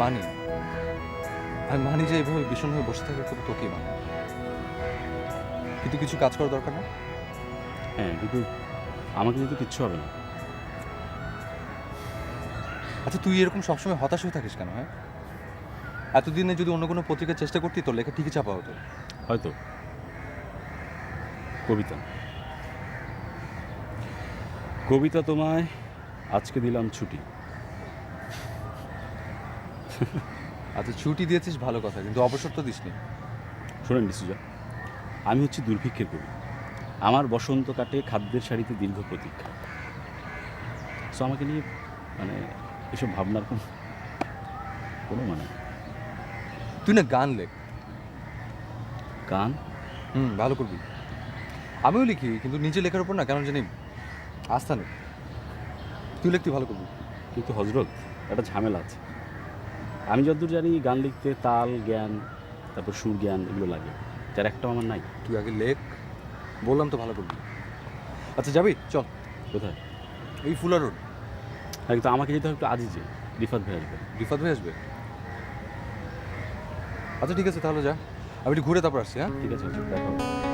মানি। আমি মানি যে এইভাবে ভীষণ হয়ে বসে থাকার কথা তোকেই মানে। কিন্তু কিছু কাজ করা দরকার না? হ্যাঁ কিন্তু আমাকে কিন্তু কিচ্ছু হবে না। আচ্ছা তুই এরকম সবসময় হতাশ হয়ে থাকিস কেন হ্যাঁ? এতদিনে যদি অন্য কোনো পত্রিকার চেষ্টা করতি তোর লেখা ঠিকই চাপা হতো। হয়তো। কবিতা। কবিতা তোমায় আজকে দিলাম ছুটি। আচ্ছা ছুটি দিয়েছিস ভালো কথা কিন্তু অবসর তো দিসনি। শোনেন ডিসুজা আমি হচ্ছি দুর্ভিক্ষের কবি। আমার বসন্ত কাটে খাদ্যের শাড়িতে দীর্ঘ প্রতীক্ষা। সো আমাকে নিয়ে মানে এসব ভাবনার কোনো কোনো মানে তুই না গান লেখ। গান? হুম ভালো করবি। আমিও লিখি কিন্তু নিজে লেখার উপর না কেন জানি আস্থা নেই। তুই লিখতে ভালো করবি। কিন্তু হজরত একটা ঝামেলা আছে। আমি যতদূর জানি গান লিখতে তাল জ্ঞান তারপর সুর জ্ঞান এগুলো লাগে। যার একটাও আমার নাই। তুই আগে লেখ। বললাম তো ভালো করবি। আচ্ছা যাবি? চল। কোথায়? এই ফুলা রোড। হ্যাঁ কিন্তু আমাকে যেতে হবে একটু আজই যে রিফাত ভাই আসবে। রিফাত ভাই আসবে? আচ্ছা ঠিক আছে তাহলে যা। আমি একটু ঘুরে তারপর আসছি হ্যাঁ? ঠিক আছে দেখা।